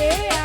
Yeah.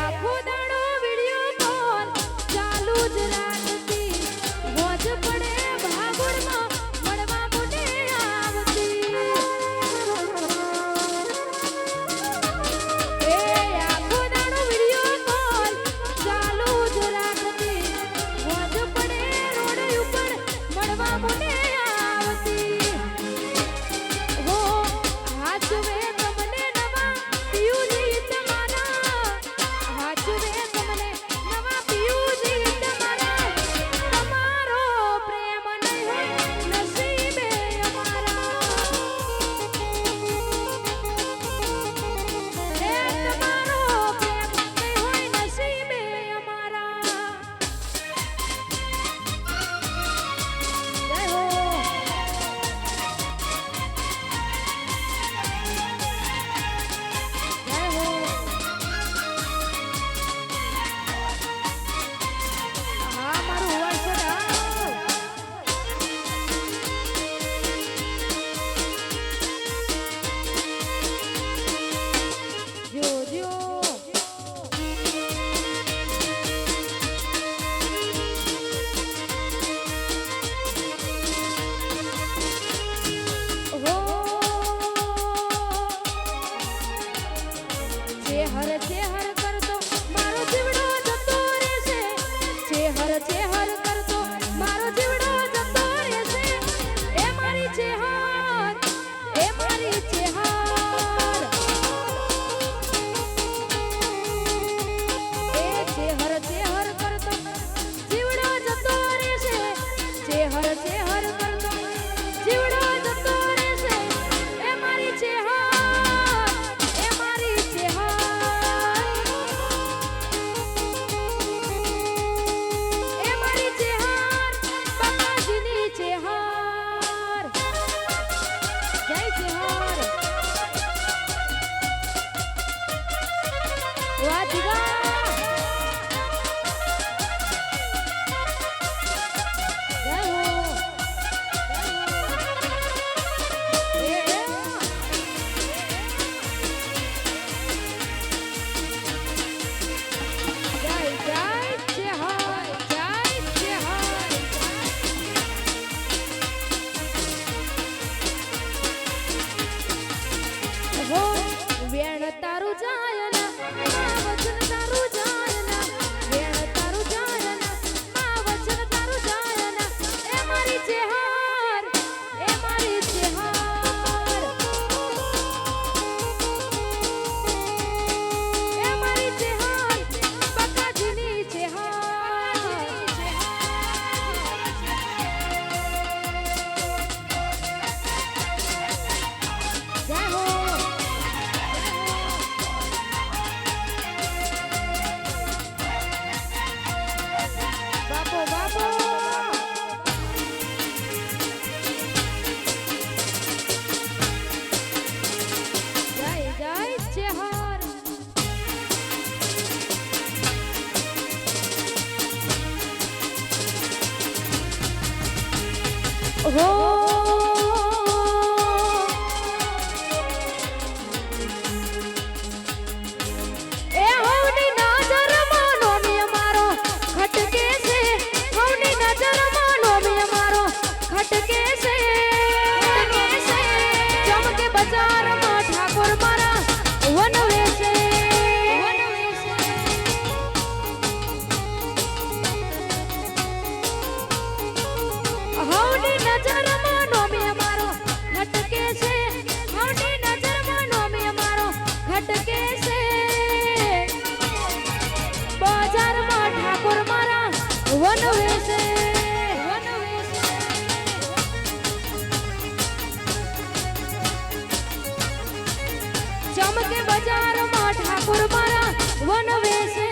હો વેણ તારું જાય. ખટકે છે. હવની નજરમાં નો મે અમારો ખટકે રામ કે બજારમાં ઠાકોર મારા વનવેશે.